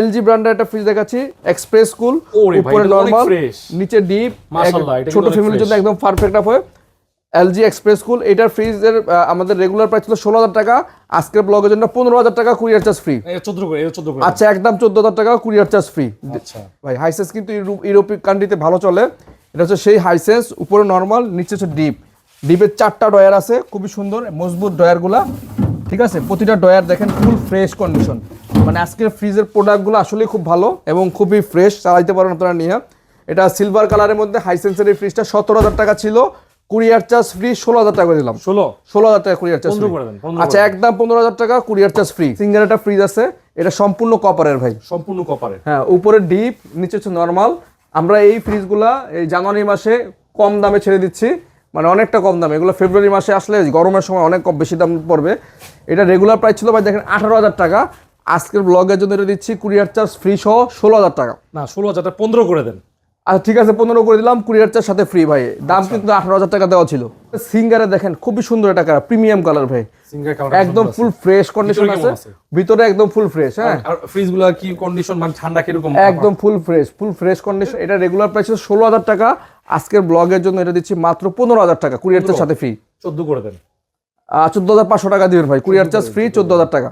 LG ব্র্যান্ডের একটা fridge দেখাচ্ছি এক্সপ্রেস কুল উপরে নরমাল নিচে ডিপ ছোট ফ্যামিলির জন্য একদম পারফেক্ট আপ হয় এলজি এক্সপ্রেস কুল এটার ফ্রিজের আমাদের রেগুলার প্রাইস ছিল ষোলো হাজার টাকা আজকের ব্লগের জন্য পনেরো হাজার টাকা কুরিয়ার চার্জ ফ্রি আচ্ছা একদম চোদ্দ হাজার টাকা কুরিয়ার চার্জ ফ্রি আচ্ছা। ভাই হাইসেন্স কিন্তু ইউরোপ- ইউরোপীয় কান্ট্রিতে ভালো চলে। এটা হচ্ছে সেই হাইসেন্স উপরে নর্মাল নিচে হচ্ছে ডিপ ডিপের চারটা ডয়ার আছে খুবই সুন্দর মজবুত ডয়ারগুলা ঠিক আছে? প্রতিটা ডয়ার দেখেন ফুল ফ্রেশ কন্ডিশন মানে আজকের ফ্রিজের প্রোডাক্টগুলো আসলেই খুব ভালো এবং খুবই ফ্রেশ চালাইতে পারেন আপনারা নিয়ে। এটা সিলভার কালারের মধ্যে হাইসেন্সের এই ফ্রিজটা সতেরো হাজার টাকা ছিল। কুরিয়ার চার্জ ফ্রি ষোলো হাজার টাকা দিলাম। ষোলো? ষোলো হাজার টাকা কুরিয়ার চার্জ 15 করে দেন, 15 আচ্ছা একদম পনেরো হাজার টাকা কুরিয়ার চার্জ ফ্রি সিঙ্গেল একটা ফ্রিজ আছে এটা সম্পূর্ণ কপারের ভাই। সম্পূর্ণ কপারের হ্যাঁ উপরে ডিপ নিচে হচ্ছে নর্মাল আমরা এই ফ্রিজগুলা এই জানুয়ারি মাসে কম দামে ছেড়ে দিচ্ছি। মানে অনেকটা কম দামে। এগুলো ফেব্রুয়ারি মাসে আসলে গরমের সময় অনেক কম বেশি দাম পড়বে। এটা রেগুলার প্রাইস ছিল ভাই দেখেন আঠারো হাজার টাকা। আজকের ব্লগের জন্য এটা দিচ্ছি কুরিয়ার চার্জ ফ্রি সহ ষোলো হাজার টাকা। না ষোলো হাজার টাকা পনেরো করে দেন। আচ্ছা ঠিক আছে পনেরো করে দিলাম কুরিয়ার চার্জ সাথে ফ্রি ভাই। দাম কিন্তু আঠারো হাজার টাকা দেওয়া ছিল। সিঙ্গারে দেখেন খুবই সুন্দর একটা কালার প্রিমিয়াম কালার ভাই। একদম ফুল ফ্রেশ কন্ডিশন আছে? ভিতরে একদম ফুল ফ্রেশ হ্যাঁ। আর ফ্রিজগুলা কি কন্ডিশন মানে ঠান্ডা কীরকম? একদম full fresh full fresh condition এটা রেগুলার প্রাইস ষোলো হাজার টাকা। আজকের ব্লগের জন্য এটা দিচ্ছি মাত্র পনেরো হাজার টাকা কুরিয়ার চার্জ সাথে ফ্রি চোদ্দ করে দেন। চোদ্দ হাজার পাঁচশো টাকা দিবেন ভাই কুরিয়ার চার্জ ফ্রি চোদ্দ হাজার টাকা।